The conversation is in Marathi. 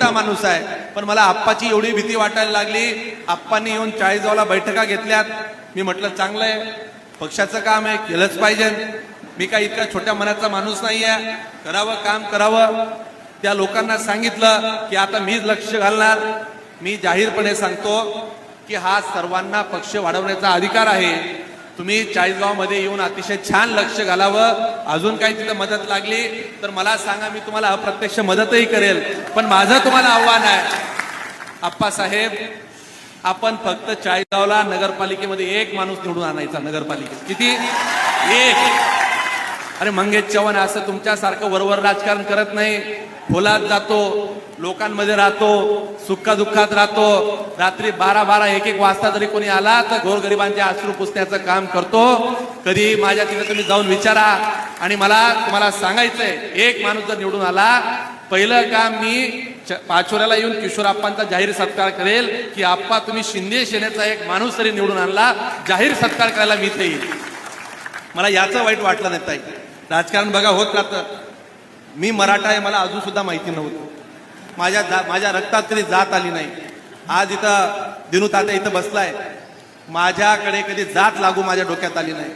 छोटा माणूस आहे. पण मला आप्पाची एवढी भीती वाटायला लागली. आप्पांनी येऊन चाळीसगावला बैठका घेतल्यात. मी म्हटलं चांगलं आहे पक्षाचं काम आहे केलंच पाहिजे. मी काय इतका छोट्या मनाचा माणूस नाही आहे करावं काम करावं. त्या लोकांना सांगितलं की आता मीच लक्ष घालणार. मी जाहीरपणे सांगतो की हा सर्वांना पक्ष वाढवण्याचा अधिकार आहे. तुम्ही चाळीसगावमध्ये येऊन अतिशय छान लक्ष घालावं. अजून काही तिथं मदत लागली तर मला सांगा मी तुम्हाला अप्रत्यक्ष मदतही करेल पण माझं तुम्हाला आव्हान आहे. आप्पासाहेब आपण फक्त चाळीसगावला नगरपालिकेमध्ये एक माणूस निवडून आणायचा नगरपालिकेत. किती? एक. अरे मंगेश चव्हाण असं तुमच्यासारखं वरवर राजकारण करत नाही. खोलात जातो लोकांमध्ये राहतो सुखा दुःखात राहतो. रात्री बारा बारा एक एक वाजता जरी कोणी आला तर गोरगरिबांचे अश्रू पुसण्याचं काम करतो. कधी माझ्या तिथे तुम्ही जाऊन विचारा. आणि मला तुम्हाला सांगायचंय एक माणूस जर निवडून आला पहिलं काम मी च- पाचोऱ्याला येऊन किशोरप्पांचा जाहीर सत्कार करेल की आप्पा तुम्ही शिंदे सेनेचा एक माणूस तरी निवडून आणला जाहीर सत्कार करायला मी इथे येईल मला याचं वाईट वाटलं नाही ताई. राजकारण बघा होत राहतं. मी मराठा आहे मला अजून सुद्धा माहिती नव्हतं. माझ्या जा- माझ्या रक्तात कधी जात आली नाही. आज इथं दिनू तात्या इथं बसलाय. माझ्याकडे कधी जात लागू माझ्या डोक्यात आली नाही.